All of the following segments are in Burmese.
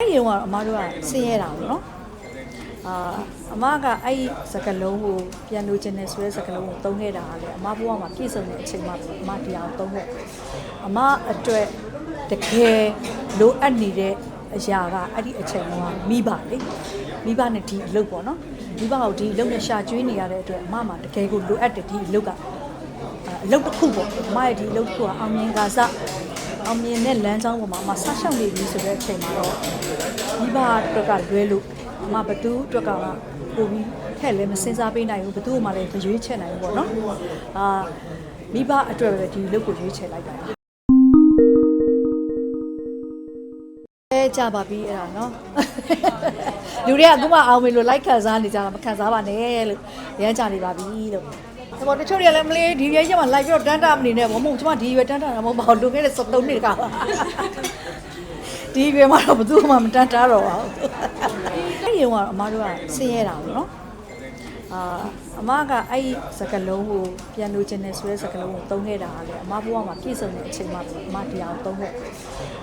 အဲ့ဒီတော့ကအမတို့ကဆင်းရဲတာပေါ့နော်အာအမကအဲ့ဒီစကလုံးကိုပြန်လို့ခြင်းနဲ့ဆိုတဲ့စကလုံးကိုသုံးခဲ့တာကလေအမဘဝမှာပြည့်စုံတဲ့အချိန်မှာအမတရားသုံးခဲ့အမအတွက်တကယ်လိုအပ်နေတဲ့အရာကအဲ့ဒီအချိန်ကမိဘလေမိဘနဲ့ဒီအလုပ်ပေါ့နော်မိဘကိုဒီအလုပ်နဲ့ရှာကျွေးနေရတဲ့အတွက်အမမှာတကယ်ကိုလိုအပ်တဲ့ဒီအလုပ်ကအလုပ်တစ်ခုပေါ့အမရဲ့ဒီအလုပ်တစ်ခုကအောင်မြင်ကစား အောင်မြင်တဲ့လမ်းကြောင်းပေါ်မှာအမဆက်ရှောက်နေပြီဆိုတဲ့အချိန်မှာတော့မိဘအတွက်ကလွဲလို့အမဘသူအတွက်ကပို့ပြီးထက်လည်းမစင်စားပေးနိုင်ဘူးဘသူ့မှလည်းမရွေးချယ်နိုင်ဘူးပေါ့နော်အာမိဘအတွက်ပဲဒီအလုပ်ကိုရွေးချယ်လိုက်တာပါအဲကြပါပြီအဲ့ဒါနော်လူတွေကအခုမှအောင်မေလို့လိုက်ခံစားနေကြတာမခံစားပါနဲ့လို့ရမ်းကြနေပါပြီလို့ ဒါပေါ်တချို့တွေကလည်းမလေးဒီရွေးချက်မှာလိုက်ပြီးတော့တန်းတာမနေနဲ့ဘောမဟုတ်ကျွန်မဒီရွေးတန်းတာမဟုတ်ပါဘူးလူငယ်တဲ့73နှစ်ကပါဒီရွေးမှာတော့ဘယ်သူမှမတန်းတာတော့ပါဘူးအဲ့ဒီကတော့အမတို့ကဆင်းရဲတာပေါ့နော်အာအမကအဲ့ဒီစကလုံးကိုပြန်လို့ခြင်းနဲ့ဆိုတဲ့စကလုံးကိုသုံးခဲ့တာကလေအမဘဝမှာပြည့်စုံတဲ့အချိန်မှာအမတရားကိုသုံးခဲ့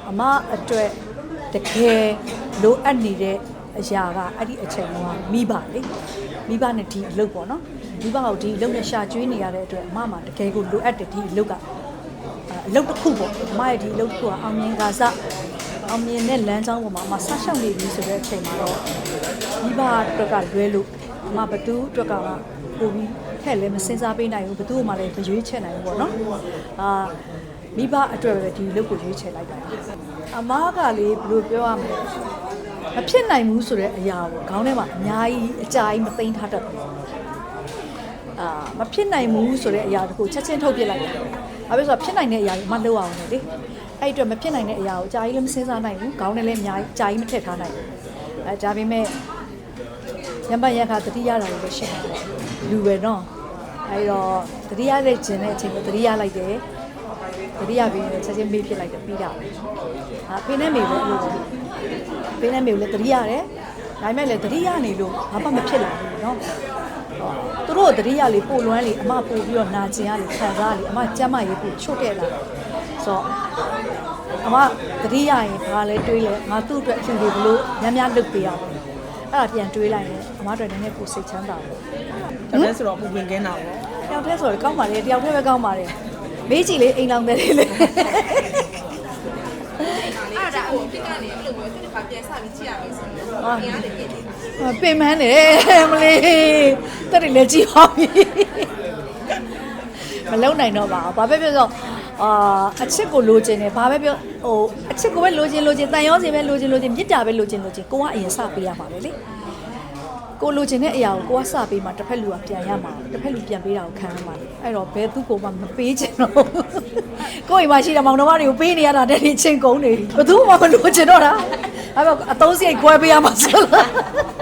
အမအတွက်တကယ်လိုအပ်နေတဲ့အရာကအဲ့ဒီအချိန်ကမိဘလေ မိဘနဲ့ဒီအလုပ်ပေါ့နော်မိဘကိုဒီအလုပ်နဲ့ရှာကျွေးနေရတဲ့အတွက်အမမှာတကယ်ကိုလိုအပ်တဲ့ဒီအလုပ်ကအလုပ်တစ်ခုပေါ့အမရဲ့ဒီအလုပ်တစ်ခုကအောင်မြင်ကစားအောင်မြင်တဲ့လမ်းကြောင်းပေါ်မှာအမဆက်ရှောက်နေပြီဆိုတဲ့အချိန်မှာတော့မိဘအတွက်ကလွဲလို့အမဘသူအတွက်ကပို့ပြီးထက်လည်းမစင်စားပေးနိုင်ဘူးဘသူ့မှလည်းမရွေးချယ်နိုင်ဘူးပေါ့နော်အာမိဘအတွက်ပဲဒီအလုပ်ကိုရွေးချယ်လိုက်တာပါအမကလေဘယ်လိုပြောရမလဲ မဖြစ်နိုင်ဘူးဆိုတဲ့အရာကိုခေါင်းထဲမှာအများကြီးအကြာကြီးမသိမ်းထားတတ်ဘူးအာမဖြစ်နိုင်ဘူးဆိုတဲ့အရာတခုချက်ချင်းထုတ်ပြစ်လိုက်တယ်။ဘာဖြစ်လို့ဆိုတော့ဖြစ်နိုင်တဲ့အရာကိုမလုပ်အောင်လေ။အဲ့ဒီအတွက်မဖြစ်နိုင်တဲ့အရာကိုအကြာကြီးလည်းမစင်စားနိုင်ဘူး။ခေါင်းထဲလည်းအများကြီးအကြာကြီးမထည့်ထားနိုင်ဘူး။အဲဒါပေမဲ့ရံပတ်ရက်ခါတတိရတာလည်းရှိတယ်။လူပဲနော်။အဲ့တော့တတိရတဲ့ကျင်တဲ့အချိန်ကိုတတိရလိုက်တယ်။ တတိယပြီးရင်ချက်ချင်းမေးဖြစ်လိုက်တယ်ပြီးတာပဲ။ဟာဖေးနဲ့မေပဲအဲ့လိုပဲ။ဖေးနဲ့မေကိုလည်းတတိရတယ်။ဒါပေမဲ့လည်းတတိယနေလို့ဘာမှမဖြစ်လာဘူးเนาะ။သူတို့တတိယလေးပို့လွမ်းလေးအမပို့ပြီးတော့နာကျင်ရလေခံစားရလေအမကြမ်းမရေးပို့ချွတ်ခဲ့လာ။ဆိုတော့အမတတိယရင်ဘာလဲတွေးလဲငါသူ့အတွက်အဖြူတွေဘလို့များများလုပ်ပေးရမယ်။အဲ့ဒါပြန်တွေးလိုက်ရင်အမတို့နည်းနည်းကိုစိတ်ချမ်းသာတယ်။ ဒါလည်းဆိုတော့ပူပင်ကင်းတာပေါ့ တယောက်တည်းဆိုတော့ကောင်းပါလေတယောက်တည်းပဲကောင်းပါလေ မေးကြည့်လေအိမ်လောင်တယ်လေအဲ့ဒါဟိုပြကနေအဲ့လိုမျိုးသူတစ်ခါပြန်ဆက်ပြီးကြည့်ရမယ်ဆိုတော့အင်အားတွေပြည့်တယ်ပင်မန်းနေတယ်မလေးတက်တယ်လည်းကြည့်ပါပြီမလုံနိုင်တော့ပါဘူးဘာပဲပြောဆိုအာအချစ်ကိုလိုချင်တယ်ဘာပဲပြောဟိုအချစ်ကိုပဲလိုချင်လိုချင်တန်ရောစီပဲလိုချင်လိုချင်မြစ်တာပဲလိုချင်လိုချင်ကိုကအရင်စပေးရမှာပဲလေ ကိုလိုချင်တဲ့အရာကိုကိုကစပေးမှတစ်ဖက်လူကပြန်ရမှာတစ်ဖက်လူပြန်ပေးတာကိုခံရမှာလေအဲ့တော့ဘယ်သူ့ကိုမှမပေးချင်တော့ကိုယ့်အိမ်မှာရှိတဲ့မောင်နှမတွေကိုပေးနေရတာတဲ့ဒီချင်းကုန်နေဘယ်သူမှမလိုချင်တော့တာအဲ့တော့အသုံးစရိတ်ကွဲပေးရမှာဆိုလား